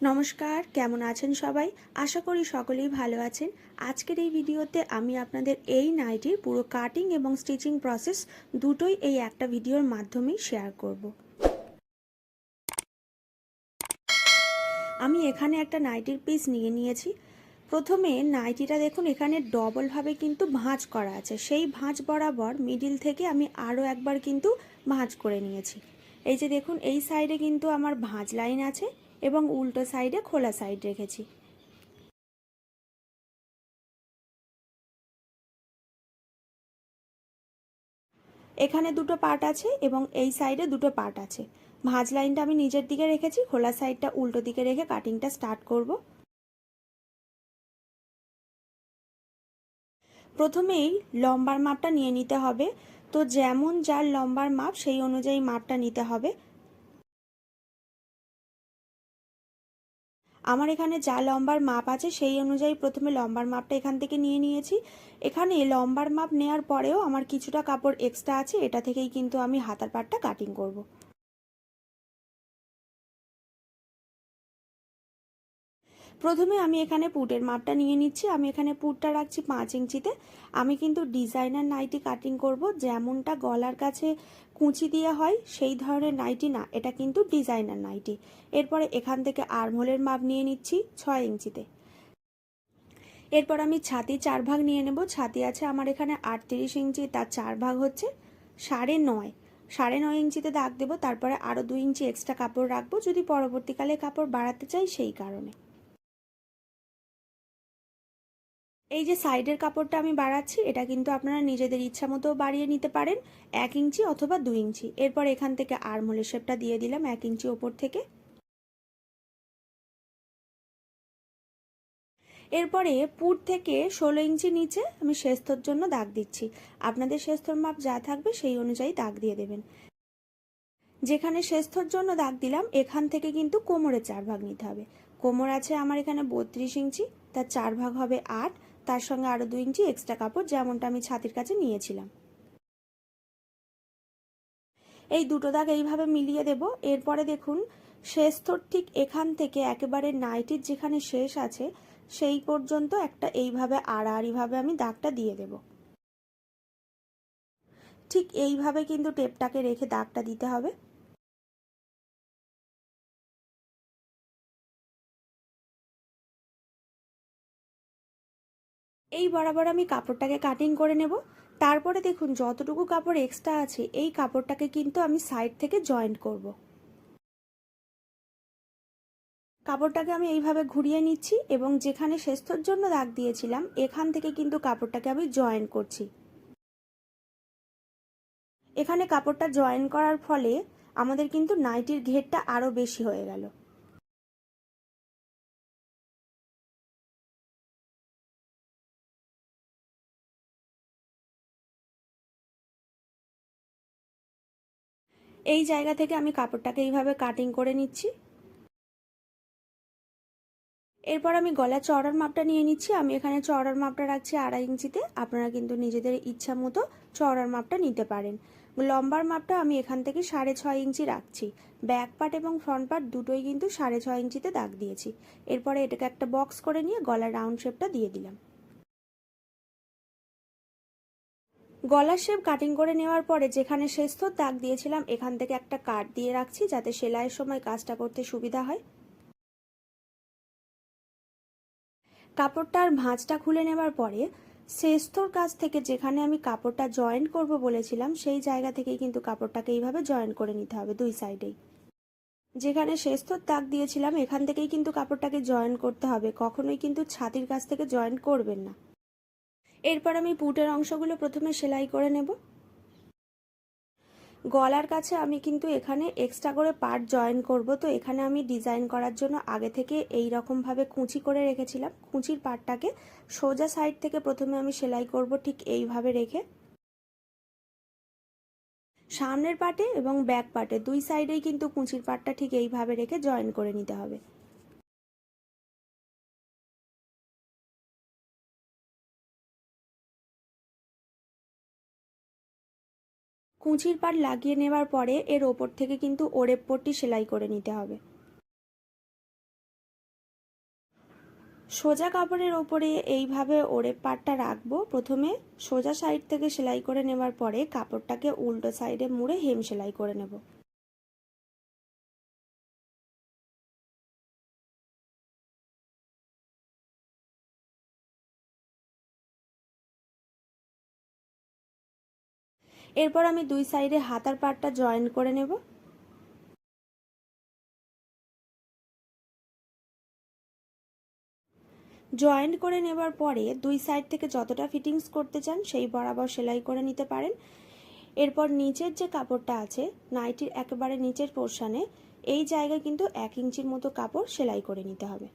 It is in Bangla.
নমস্কার, কেমন আছেন সবাই? আশা করি সকলেই ভালো আছেন। আজকের এই ভিডিওতে আমি আপনাদের এই নাইটির পুরো কাটিং এবং স্টিচিং প্রসেস দুটোই এই একটা ভিডিওর মাধ্যমেই শেয়ার করব। আমি এখানে একটা নাইটির পিস নিয়ে নিয়েছি। প্রথমে নাইটিটা দেখুন, এখানে ডবলভাবে কিন্তু ভাঁজ করা আছে। সেই ভাঁজ বরাবর মিডিল থেকে আমি আরও একবার কিন্তু ভাঁজ করে নিয়েছি। এই যে দেখুন, এই সাইডে কিন্তু আমার ভাঁজ লাইন আছে। এবং উল্টো সাইডে খোলা সাইড রেখেছি। এখানে দুটো পার্ট আছে এবং এই সাইডে দুটো পার্ট আছে। ভাঁজ লাইনটা আমি নিজের দিকে রেখেছি, খোলা সাইডটা উল্টো দিকে রেখে কাটিংটা স্টার্ট করব। প্রথমেই লম্বার মাপটা নিয়ে নিতে হবে। তো যেমন যার লম্বার মাপ, সেই অনুযায়ী মাপটা নিতে হবে। আমার এখানে যা লম্বার মাপ আছে সেই অনুযায়ী প্রথমে লম্বার মাপটা এখান থেকে নিয়ে নিয়েছি এখানে লম্বার মাপ নেওয়ার পরেও আমার কিছুটা কাপড় এক্সট্রা আছে, এটা থেকেই কিন্তু আমি হাতার পাটটা কাটিং করব। প্রথমে আমি এখানে পুটের মাপটা নিয়ে নিচ্ছি। আমি এখানে পুটটা রাখছি পাঁচ ইঞ্চিতে। আমি কিন্তু ডিজাইনার নাইটি কাটিং করব, যেমনটা গলার কাছে কুঁচি দিয়ে হয়, সেই ধরনের নাইটি না, এটা কিন্তু ডিজাইনার নাইটি। এরপরে এখান থেকে আর্মহোলের মাপ নিয়ে নিচ্ছি ছয় ইঞ্চিতে। এরপর আমি ছাতি চার ভাগ নিয়ে নেব। ছাতি আছে আমার এখানে আটত্রিশ ইঞ্চি, তার চার ভাগ হচ্ছে সাড়ে নয়। সাড়ে নয় ইঞ্চিতে দাগ দেবো, তারপরে আরও দুই ইঞ্চি এক্সট্রা কাপড় রাখব। যদি পরবর্তীকালে কাপড় বাড়াতে চাই, সেই কারণে। এই যে সাইডের কাপড়টা আমি বাড়াচ্ছি, এটা কিন্তু আপনারা নিজেদের ইচ্ছা মতো বাড়িয়ে নিতে পারেন। এক ইঞ্চি অথবা দুই ইঞ্চি। এরপর এখান থেকে আর্মহোলের শেপটা দিয়ে দিলাম এক ইঞ্চি ওপর থেকে। এরপরে পুট থেকে ষোলো ইঞ্চি নিচে আমি শেস্তর জন্য দাগ দিচ্ছি। আপনাদের শেস্তর মাপ যা থাকবে সেই অনুযায়ী দাগ দিয়ে দেবেন। যেখানে শেস্তর জন্য দাগ দিলাম, এখান থেকে কিন্তু কোমরে চার ভাগ নিতে হবে। কোমর আছে আমার এখানে বত্রিশ ইঞ্চি, তার চার ভাগ হবে আট। তার সঙ্গে আরও দু ইঞ্চি এক্সট্রা কাপড়, যেমনটা আমি ছাতির কাছে নিয়েছিলাম। এই দুটো দাগ এইভাবে মিলিয়ে দেব। এরপরে দেখুন, শেষ স্তর ঠিক এখান থেকে একেবারে নাইটির যেখানে শেষ আছে, সেই পর্যন্ত একটা এইভাবে আড়াআড়িভাবে আমি দাগটা দিয়ে দেব। ঠিক এইভাবে কিন্তু টেপটাকে রেখে দাগটা দিতে হবে। এই বরাবর আমি কাপড়টাকে কাটিং করে নেব। তারপরে দেখুন, যতটুকু কাপড় এক্সট্রা আছে, এই কাপড়টাকে কিন্তু আমি সাইড থেকে জয়েন্ট করব। কাপড়টাকে আমি এইভাবে ঘুরিয়ে নিচ্ছি এবং যেখানে শেস্তর জন্য দাগ দিয়েছিলাম, এখান থেকে কিন্তু কাপড়টাকে আমি জয়েন করছি। এখানে কাপড়টা জয়েন করার ফলে আমাদের কিন্তু নাইটির ঘেরটা আরও বেশি হয়ে গেল। এই জায়গা থেকে আমি কাপড়টাকে এইভাবে কাটিং করে নিচ্ছি। এরপর আমি গলা চড়ার মাপটা নিয়ে নিচ্ছি। আমি এখানে চড়ার মাপটা রাখছি আড়াই ইঞ্চিতে। আপনারা কিন্তু নিজেদের ইচ্ছা মতো চড়ার মাপটা নিতে পারেন। লম্বার মাপটা আমি এখান থেকে সাড়ে ছয় ইঞ্চি রাখছি। ব্যাক পার্ট এবং ফ্রন্ট পার্ট দুটোই কিন্তু সাড়ে ছয় ইঞ্চিতে দাগ দিয়েছি। এরপরে এটাকে একটা বক্স করে নিয়ে গলার রাউন্ড শেপটা দিয়ে দিলাম। গলার শেপ কাটিং করে নেওয়ার পরে যেখানে শেষথর দাগ দিয়েছিলাম, এখান থেকে একটা কাট দিয়ে রাখছি যাতে সেলাইয়ের সময় কাজটা করতে সুবিধা হয়। কাপড়টার ভাঁজটা খুলে নেবার পরে শেষথর কাছ থেকে যেখানে আমি কাপড়টা জয়েন্ট করব বলেছিলাম, সেই জায়গা থেকেই কিন্তু কাপড়টাকে এইভাবে জয়েন করে নিতে হবে দুই সাইডেই। যেখানে শেষথর দাগ দিয়েছিলাম, এখান থেকেই কিন্তু কাপড়টাকে জয়েন করতে হবে। কখনোই কিন্তু ছাতির কাছ থেকে জয়েন করবেন না। এরপর আমি পুটের অংশগুলো প্রথমে সেলাই করে নেব। গলার কাছে আমি কিন্তু এখানে এক্সট্রা করে পার্ট জয়েন করব। তো এখানে আমি ডিজাইন করার জন্য আগে থেকে এই রকমভাবে কুচি করে রেখেছিলাম। কুঁচির পার্টটাকে সোজা সাইড থেকে প্রথমে আমি সেলাই করব ঠিক এইভাবে রেখে। সামনের পার্টে এবং ব্যাক পার্টে দুই সাইডেই কিন্তু কুঁচির পার্টটা ঠিক এইভাবে রেখে জয়েন করে নিতে হবে। কুঁচির পাট লাগিয়ে নেওয়ার পরে এর ওপর থেকে কিন্তু ওরেপ সেলাই করে নিতে হবে। সোজা কাপড়ের ওপরে এইভাবে ওরে পাটটা রাখব। প্রথমে সোজা সাইড থেকে সেলাই করে নেবার পরে কাপড়টাকে উল্টো সাইডে মুড়ে হেম সেলাই করে নেব। এরপর আমি দুই সাইডে হাতার পাটটা জয়েন করে নেব। জয়েন্ট করে নেবার পরে দুই সাইড থেকে যতটা ফিটিংস করতে চান সেই বরাবর সেলাই করে নিতে পারেন। এরপর নিচের যে কাপড়টা আছে, নাইটির একেবারে নিচের পোর্শানে, এই জায়গায় কিন্তু এক ইঞ্চির মতো কাপড় সেলাই করে নিতে হবে।